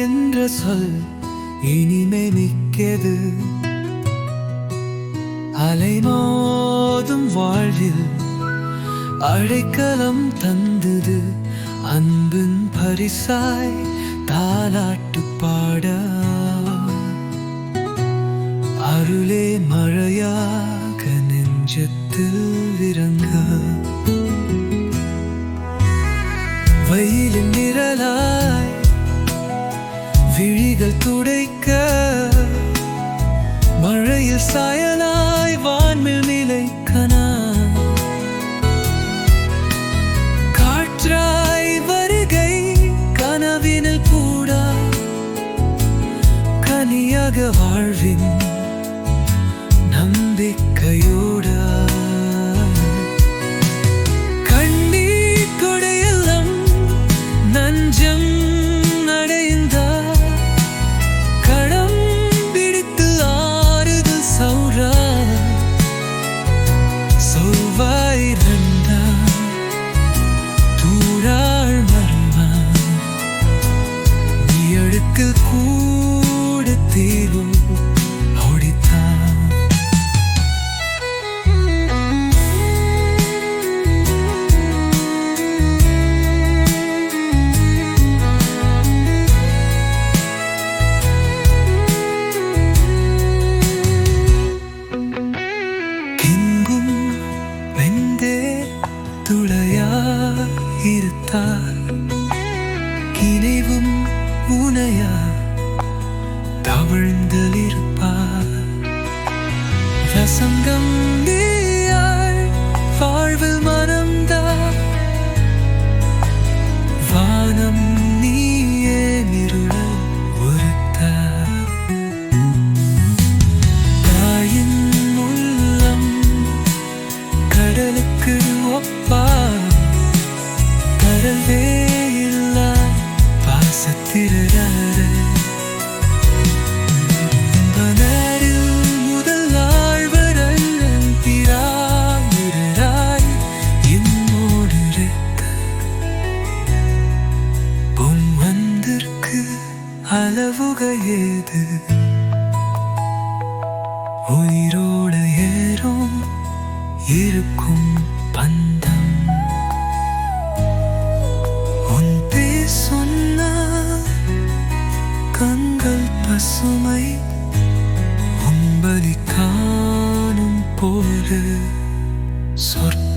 என்ற சொல் இனிமே மிக்கது? அலைமோதும் வாழ்வில் அழைக்கலம் தந்தது அன்பின் பரிசாய் தாலாட்டு பாட. அருளே மழையாக நெஞ்சத்தில் விழிகள் துடைக்க மழையில் சாயலாய் வான்மில் நிலைக்கனா காற்றாய் வருகை கனவினில் கூடா. கனியாக வாழ்வின் நம்பிக்கை துளையா இருத்தார் கிணைவும் உனையா தவிழ்ந்தலிருப்பார். வசங்கம் அளவுக உயிரோடு ஏறும் இருக்கும் பந்தம். உன் பேர் சொன்ன கண்கள் பசுமை உம்பலி காணும் போது சொர்க்க